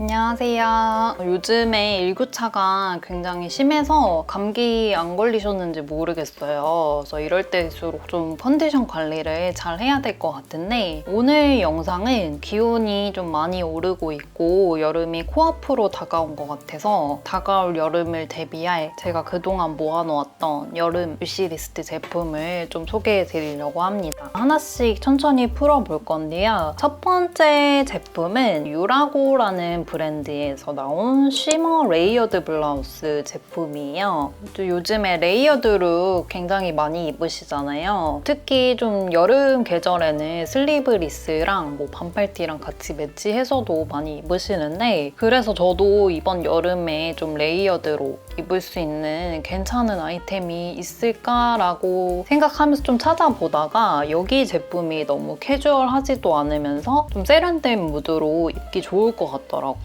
안녕하세요. 요즘에 일교차가 굉장히 심해서 감기 안 걸리셨는지 모르겠어요. 그래서 이럴 때일수록 좀 컨디션 관리를 잘 해야 될 것 같은데 오늘 영상은 기온이 좀 많이 오르고 있고 여름이 코앞으로 다가온 것 같아서 다가올 여름을 대비할 제가 그동안 모아놓았던 여름 위시리스트 제품을 좀 소개해 드리려고 합니다. 하나씩 천천히 풀어볼 건데요. 첫 번째 제품은 유라고라는 브랜드에서 나온 쉬머 레이어드 블라우스 제품이에요. 또 요즘에 레이어드 룩 굉장히 많이 입으시잖아요. 특히 좀 여름 계절에는 슬리브리스랑 뭐 반팔티랑 같이 매치해서도 많이 입으시는데 그래서 저도 이번 여름에 좀 레이어드로 입을 수 있는 괜찮은 아이템이 있을까라고 생각하면서 좀 찾아보다가 여기 제품이 너무 캐주얼하지도 않으면서 좀 세련된 무드로 입기 좋을 것 같더라고요.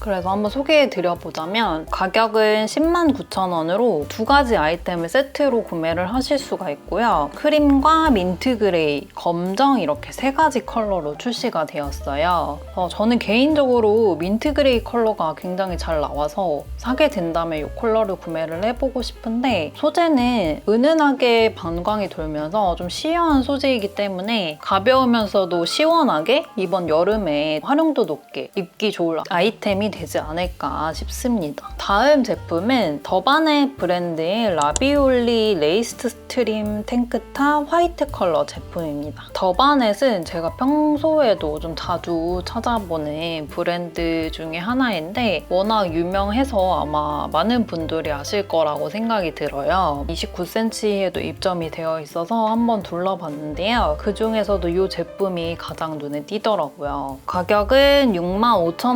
그래서 한번 소개해 드려보자면 가격은 10만 9천 원으로 두 가지 아이템을 세트로 구매를 하실 수가 있고요. 크림과 민트 그레이, 검정 이렇게 세 가지 컬러로 출시가 되었어요. 어, 저는 개인적으로 민트 그레이 컬러가 굉장히 잘 나와서 사게 된다면 이 컬러를 구매를 해보고 싶은데 소재는 은은하게 반광이 돌면서 좀 시원한 소재이기 때문에 가벼우면서도 시원하게 이번 여름에 활용도 높게 입기 좋을 아이템이 되지 않을까 싶습니다. 다음 제품은 더바네 브랜드의 라비올리 레이스 스트림 탱크탑 화이트 컬러 제품입니다. 더바넷은 제가 평소에도 좀 자주 찾아보는 브랜드 중에 하나인데 워낙 유명해서 아마 많은 분들이 아실 거라고 생각이 들어요. 29cm에도 입점이 되어 있어서 한번 둘러봤는데요. 그 중에서도 이 제품이 가장 눈에 띄더라고요. 가격은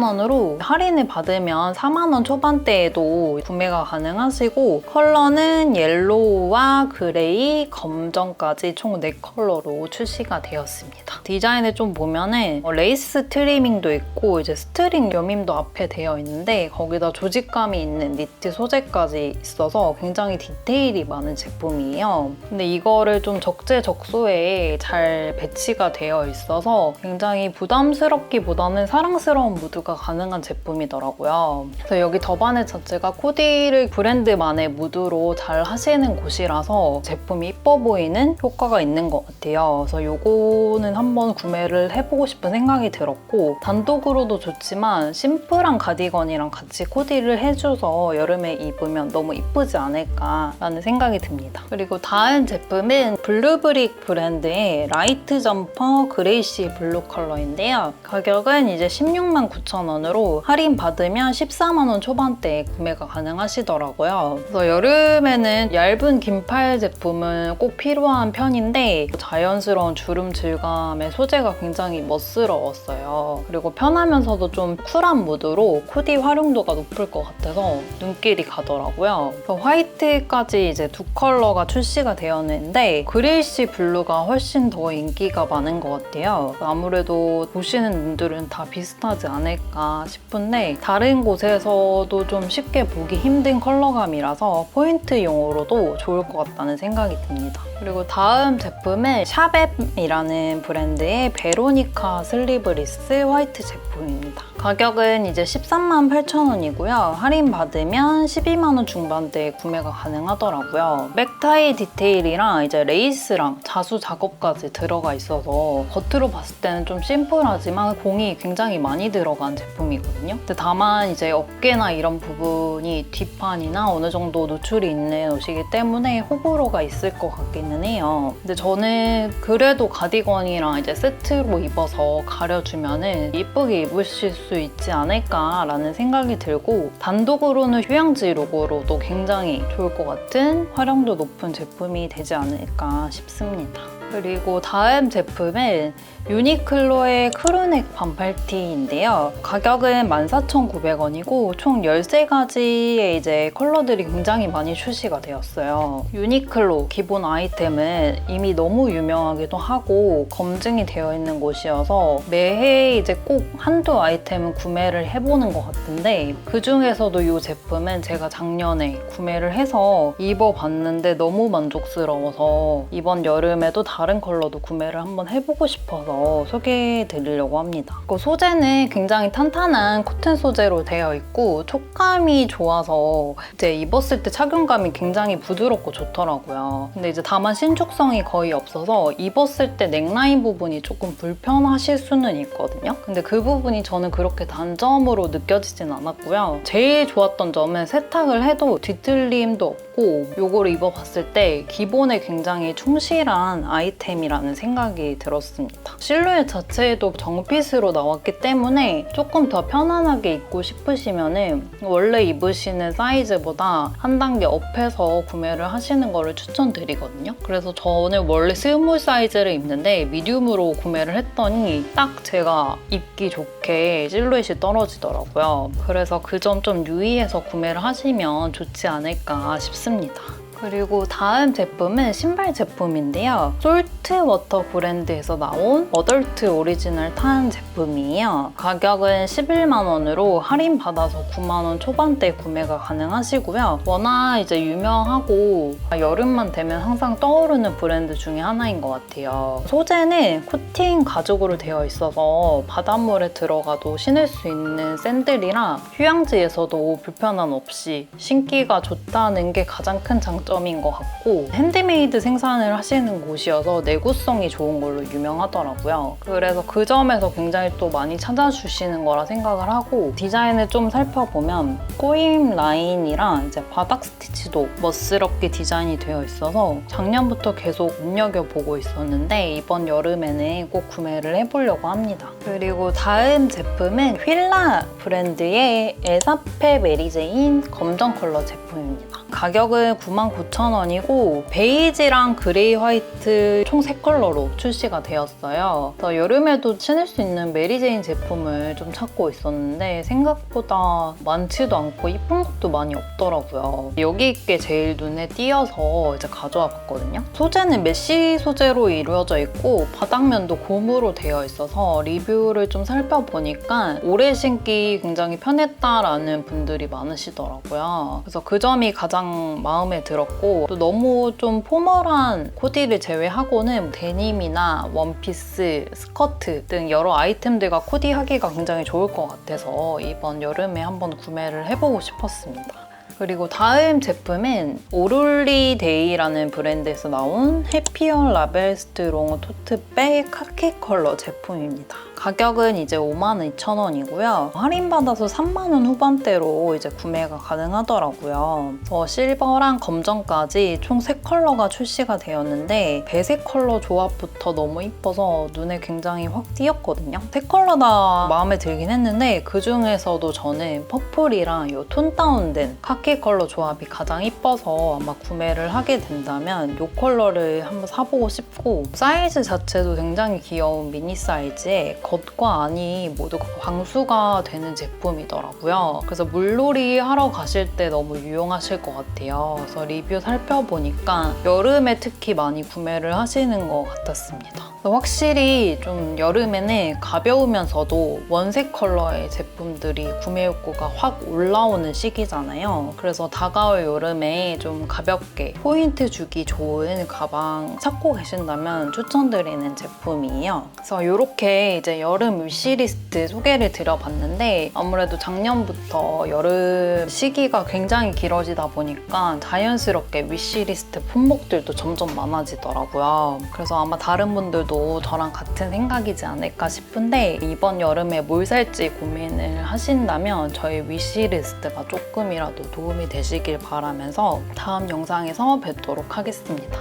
65,000원으로 할인을 받으면 4만원 초반대에도 구매가 가능하시고 컬러는 옐로우와 그레이, 검정까지 총 4컬러로 출시가 되었습니다. 디자인을 좀 보면은 어, 레이스 트리밍도 있고 이제 스트링 여밈도 앞에 되어 있는데 거기다 조직감이 있는 니트 소재까지 있어서 굉장히 디테일이 많은 제품이에요. 근데 이거를 좀 적재적소에 잘 배치가 되어 있어서 굉장히 부담스럽기보다는 사랑스러운 무드가 가능한 제품이더라고요. 그래서 여기 더바넷 자체가 코디를 브랜드만의 무드로 잘 하시는 곳이라서 제품이 이뻐 보이는 효과가 있는 것 같아요. 그래서 이거는 한번 구매를 해보고 싶은 생각이 들었고 단독으로도 좋지만 심플한 가디건이랑 같이 코디를 해줘서 여름에 입으면 너무 이쁘지 않을까라는 생각이 듭니다. 그리고 다음 제품은 블루브릭 브랜드의 라이트 점퍼 그레이시 블루 컬러인데요. 가격은 이제 16만 9천 원으로 할인 받으면 14만 원 초반대에 구매가 가능하시더라고요. 그래서 여름에는 얇은 긴팔 제품은 꼭 필요한 편인데 자연스러운 주름 질감의 소재가 굉장히 멋스러웠어요. 그리고 편하면서도 좀 쿨한 무드로 코디 활용도가 높을 것 같아서 눈길이 가더라고요. 화이트까지 이제 두 컬러가 출시가 되었는데 그레이시 블루가 훨씬 더 인기가 많은 것 같아요. 아무래도 보시는 분들은 다 비슷하지 않을까 싶은데 다른 곳에서도 좀 쉽게 보기 힘든 컬러감이라서 포인트용으로도 좋을 것 같다는 생각이 듭니다. 그리고 다음 제품은 샤베이라는 브랜드의 베로니카 슬리브리스 화이트 제품 입니다. 가격은 이제 13만 8천 원이고요. 할인 받으면 12만 원 중반대에 구매가 가능하더라고요. 백타이 디테일이랑 이제 레이스랑 자수 작업까지 들어가 있어서 겉으로 봤을 때는 좀 심플하지만 공이 굉장히 많이 들어간 제품이거든요. 근데 다만 이제 어깨나 이런 부분이 뒷판이나 어느 정도 노출이 있는 옷이기 때문에 호불호가 있을 것 같기는 해요. 근데 저는 그래도 가디건이랑 이제 세트로 입어서 가려주면은 이쁘게 입 으실 수 있지 않을까라는 생각이 들고 단독으로는 휴양지 룩으로도 굉장히 좋을 것 같은 활용도 높은 제품이 되지 않을까 싶습니다. 그리고 다음 제품은 유니클로의 크루넥 반팔티인데요. 가격은 14,900원이고 총 13가지의 이제 컬러들이 굉장히 많이 출시가 되었어요. 유니클로 기본 아이템은 이미 너무 유명하기도 하고 검증이 되어 있는 곳이어서 매해 이제 꼭 한두 아이템은 구매를 해보는 것 같은데 그 중에서도 이 제품은 제가 작년에 구매를 해서 입어봤는데 너무 만족스러워서 이번 여름에도 다른 다른 컬러도 구매를 한번 해보고 싶어서 소개해 드리려고 합니다. 그 소재는 굉장히 탄탄한 코튼 소재로 되어 있고 촉감이 좋아서 이제 입었을 때 착용감이 굉장히 부드럽고 좋더라고요. 근데 이제 다만 신축성이 거의 없어서 입었을 때 넥라인 부분이 조금 불편하실 수는 있거든요. 근데 그 부분이 저는 그렇게 단점으로 느껴지진 않았고요. 제일 좋았던 점은 세탁을 해도 뒤틀림도 없고 요거를 입어봤을 때 기본에 굉장히 충실한 아이템이라는 생각이 들었습니다. 실루엣 자체도 정핏으로 나왔기 때문에 조금 더 편안하게 입고 싶으시면 은 원래 입으시는 사이즈보다 한 단계 업해서 구매를 하시는 거를 추천드리거든요. 그래서 저는 원래 스몰 사이즈를 입는데 미디움으로 구매를 했더니 딱 제가 입기 좋게 실루엣이 떨어지더라고요. 그래서 그 점 좀 유의해서 구매를 하시면 좋지 않을까 싶습니다. 싶습니다. 그리고 다음 제품은 신발 제품인데요. 솔트 워터 브랜드에서 나온 어덜트 오리지널 탄 제품이에요. 가격은 11만 원으로 할인 받아서 9만 원 초반대 구매가 가능하시고요. 워낙 이제 유명하고 여름만 되면 항상 떠오르는 브랜드 중에 하나인 것 같아요. 소재는 코팅 가죽으로 되어 있어서 바닷물에 들어가도 신을 수 있는 샌들이라 휴양지에서도 불편함 없이 신기가 좋다는 게 가장 큰 장점 인 것 같고 핸드메이드 생산을 하시는 곳이어서 내구성이 좋은 걸로 유명하더라고요. 그래서 그 점에서 굉장히 또 많이 찾아주시는 거라 생각을 하고 디자인을 좀 살펴보면 꼬임 라인이랑 이제 바닥 스티치도 멋스럽게 디자인이 되어 있어서 작년부터 계속 눈여겨보고 있었는데 이번 여름에는 꼭 구매를 해보려고 합니다. 그리고 다음 제품은 휠라 브랜드의 에사페 메리제인 검정 컬러 제품입니다. 가격은 99,000원이고 베이지랑 그레이 화이트 총 3컬러로 출시가 되었어요. 그래서 여름에도 신을 수 있는 메리제인 제품을 좀 찾고 있었는데 생각보다 많지도 않고 이쁜 것도 많이 없더라고요. 여기 있게 제일 눈에 띄어서 이제 가져와 봤거든요. 소재는 메쉬 소재로 이루어져 있고 바닥면도 고무로 되어 있어서 리뷰를 좀 살펴보니까 오래 신기 굉장히 편했다라는 분들이 많으시더라고요. 그래서 그 점이 가장 마음에 들었고 또 너무 좀 포멀한 코디를 제외하고는 데님이나 원피스, 스커트 등 여러 아이템들과 코디하기가 굉장히 좋을 것 같아서 이번 여름에 한번 구매를 해보고 싶었습니다. 그리고 다음 제품은 오롤리 데이라는 브랜드에서 나온 해피어 라벨 스트롱 토트백 카키 컬러 제품입니다. 가격은 이제 52,000원이고요. 할인받아서 3만원 후반대로 이제 구매가 가능하더라고요. 그래서 실버랑 검정까지 총 3컬러가 출시가 되었는데 배색 컬러 조합부터 너무 이뻐서 눈에 굉장히 확 띄었거든요. 세 컬러 다 마음에 들긴 했는데 그 중에서도 저는 퍼플이랑 이 톤 다운된 카키 컬러 조합이 가장 이뻐서 아마 구매를 하게 된다면 이 컬러를 한번 사보고 싶고 사이즈 자체도 굉장히 귀여운 미니 사이즈에 겉과 안이 모두 방수가 되는 제품이더라고요. 그래서 물놀이 하러 가실 때 너무 유용하실 것 같아요. 그래서 리뷰 살펴보니까 여름에 특히 많이 구매를 하시는 것 같았습니다. 확실히 좀 여름에는 가벼우면서도 원색 컬러의 제품들이 구매 욕구가 확 올라오는 시기잖아요. 그래서 다가올 여름에 좀 가볍게 포인트 주기 좋은 가방 찾고 계신다면 추천드리는 제품이에요. 그래서 이렇게 이제 여름 위시리스트 소개를 드려봤는데 아무래도 작년부터 여름 시기가 굉장히 길어지다 보니까 자연스럽게 위시리스트 품목들도 점점 많아지더라고요. 그래서 아마 다른 분들도 저랑 같은 생각이지 않을까 싶은데 이번 여름에 뭘 살지 고민을 하신다면 저희 위시리스트가 조금이라도 도움이 되시길 바라면서 다음 영상에서 뵙도록 하겠습니다.